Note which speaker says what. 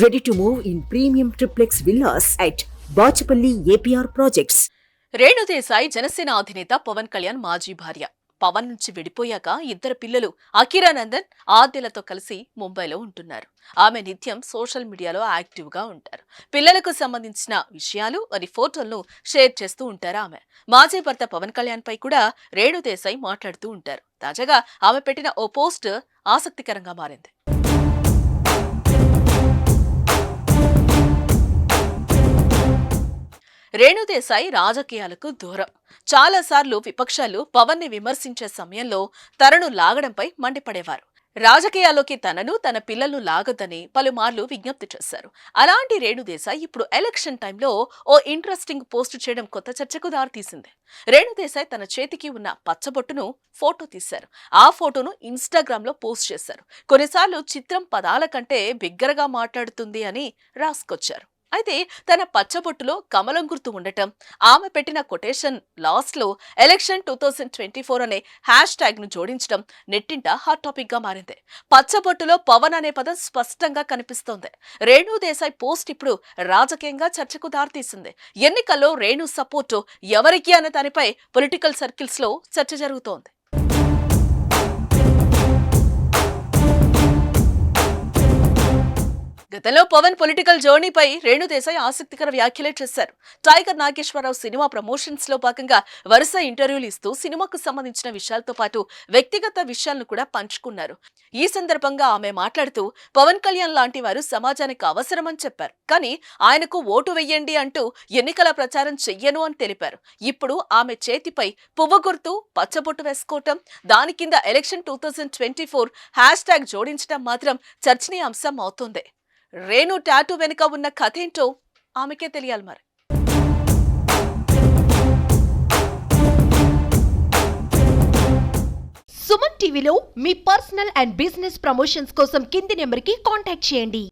Speaker 1: Ready to move in premium triplex villas at Bachapalli APR projects
Speaker 2: Renu Desai Janasena అధినేత పవన్ కళ్యాణ్ మాజీ భార్య. పవన్ నుంచి విడిపోయాక ఇద్దరు పిల్లలు అకిరానందన్ ఆద్యలతో కలిసి ముంబైలో ఉంటున్నారు. ఆమె నిత్యం సోషల్ మీడియాలో యాక్టివ్గా ఉంటారు. పిల్లలకు సంబంధించిన విషయాలు మరి ఫోటోలను షేర్ చేస్తూ ఉంటారు ఆమె. మాజీ భర్త పవన్ కళ్యాణ్ పై కూడా రేణుదేశాయ్ మాట్లాడుతూ ఉంటారు. తాజాగా ఆమె పెట్టిన ఓ పోస్ట్ ఆసక్తికరంగా మారింది. రేణుదేశాయి రాజకీయాలకు దూరం. చాలాసార్లు విపక్షాలు పవన్ని విమర్శించే సమయంలో తనను లాగడంపై మండిపడేవారు. రాజకీయాల్లోకి తనను తన పిల్లలను లాగొద్దని పలుమార్లు విజ్ఞప్తి చేశారు. అలాంటి రేణుదేశాయ్ ఇప్పుడు ఎలక్షన్ టైంలో ఓ ఇంట్రెస్టింగ్ పోస్ట్ చేయడం కొత్త చర్చకు దారితీసింది. రేణుదేశాయ్ తన చేతికి ఉన్న పచ్చబొట్టును ఫోటో తీశారు. ఆ ఫోటోను ఇన్స్టాగ్రామ్లో పోస్ట్ చేశారు. కొన్నిసార్లు చిత్రం పదాల కంటే బిగ్గరగా మాట్లాడుతుంది అని రాసుకొచ్చారు. అయితే తన పచ్చబొట్టులో కమలం గుర్తు ఉండటం ఆమె పెట్టిన కొటేషన్ లాస్ట్లో election two thousand twenty four అనే హ్యాష్ ట్యాగ్ను జోడించడం నెట్టింట హాట్ టాపిక్గా మారింది. పచ్చబొట్టులో పవన్ అనే పదం స్పష్టంగా కనిపిస్తోంది. రేణు దేశాయ్ పోస్ట్ ఇప్పుడు రాజకీయంగా చర్చకు దారితీసింది. ఎన్నికల్లో రేణు సపోర్టు ఎవరికి అనే దానిపై పొలిటికల్ సర్కిల్స్లో చర్చ జరుగుతోంది. గతంలో పవన్ పొలిటికల్ జర్నీపై రేణుదేశాయ్ ఆసక్తికర వ్యాఖ్యలే చేశారు. టైగర్ నాగేశ్వరరావు సినిమా ప్రమోషన్స్లో భాగంగా వరుస ఇంటర్వ్యూలు ఇస్తూ సినిమాకు సంబంధించిన విషయాలతో పాటు వ్యక్తిగత విషయాలను కూడా పంచుకున్నారు. ఈ సందర్భంగా ఆమె మాట్లాడుతూ పవన్ కళ్యాణ్ లాంటి వారు సమాజానికి అవసరమని చెప్పారు. కానీ ఆయనకు ఓటు వెయ్యండి అంటూ ఎన్నికల ప్రచారం చెయ్యను అని తెలిపారు. ఇప్పుడు ఆమె చేతిపై పువ్వు గుర్తు పచ్చబొట్టు వేసుకోవటం దాని కింద election two thousand twenty four hash tag జోడించడం మాత్రం చర్చనీయాంశం అవుతుంది. రేణు టాటూ వెనుక ఉన్న కథ ఏంటో ఆమెకే తెలియాలి మరి.
Speaker 3: సుమన్ టీవీలో మీ పర్సనల్ అండ్ బిజినెస్ ప్రమోషన్స్ కోసం కింది నెంబర్కి కాంటాక్ట్ చేయండి.